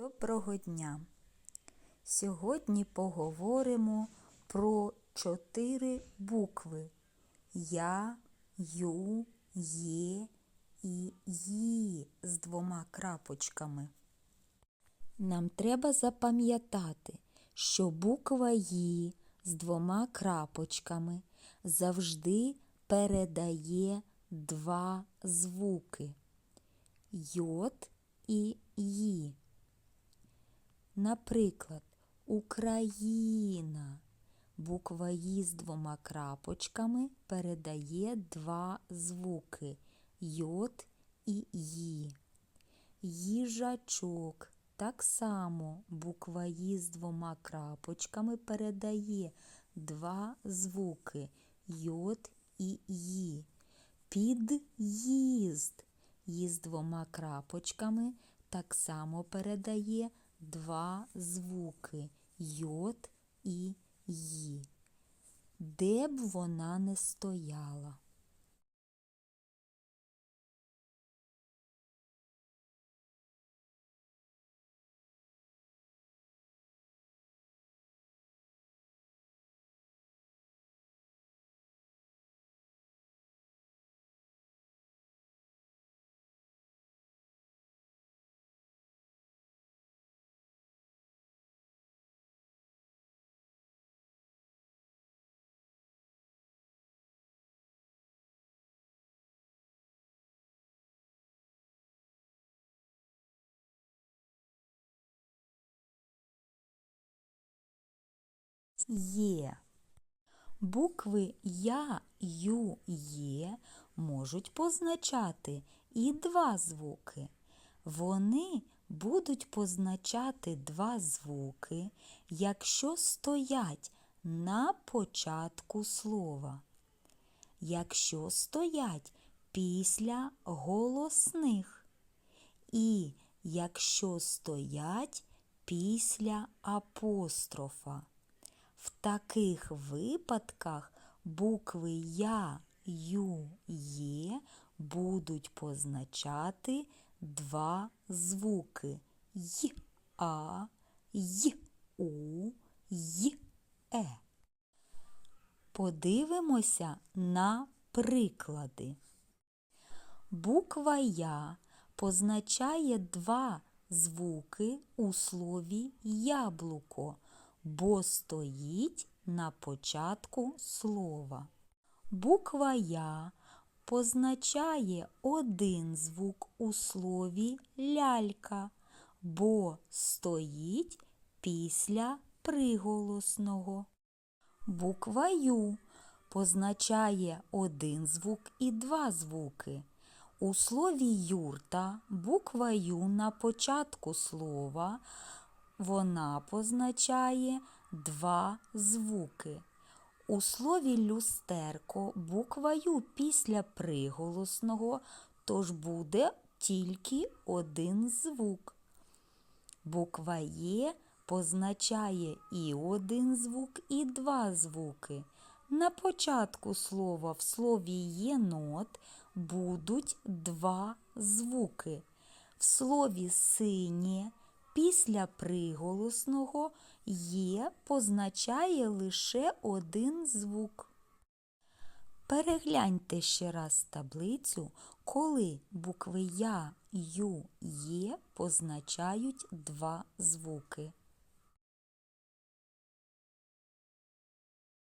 Доброго дня! Сьогодні поговоримо про чотири букви Я, Ю, Є і Ї з двома крапочками. Нам треба запам'ятати, що буква Ї з двома крапочками завжди передає два звуки Йод і Ї. Наприклад, Україна. Буква «І» з двома крапочками передає два звуки йод і ї. Їжачок. Так само буква «І» з двома крапочками передає два звуки йод і ї. Під'їзд. «І» з двома крапочками так само передає два звуки йод і ї. Де б вона не стояла. Є. Букви Я, Ю, Є можуть позначати і два звуки. Вони будуть позначати два звуки, якщо стоять на початку слова. Якщо стоять після голосних. І якщо стоять після апострофа. В таких випадках букви Я, Ю, Є будуть позначати два звуки Й, А, Й, У, Й, Е. Подивимося на приклади. Буква Я позначає два звуки у слові яблуко бо стоїть на початку слова. Буква Я позначає один звук у слові лялька, бо стоїть після приголосного. Буква Ю позначає один звук і два звуки. У слові юрта буква Ю на початку слова вона позначає два звуки. У слові люстерко буква Ю після приголосного, тож буде тільки один звук. Буква Є позначає і один звук, і два звуки. На початку слова в слові єнот будуть два звуки. В слові синє після приголосного є позначає лише один звук. Перегляньте ще раз таблицю, коли букви Я, Ю, Є позначають два звуки.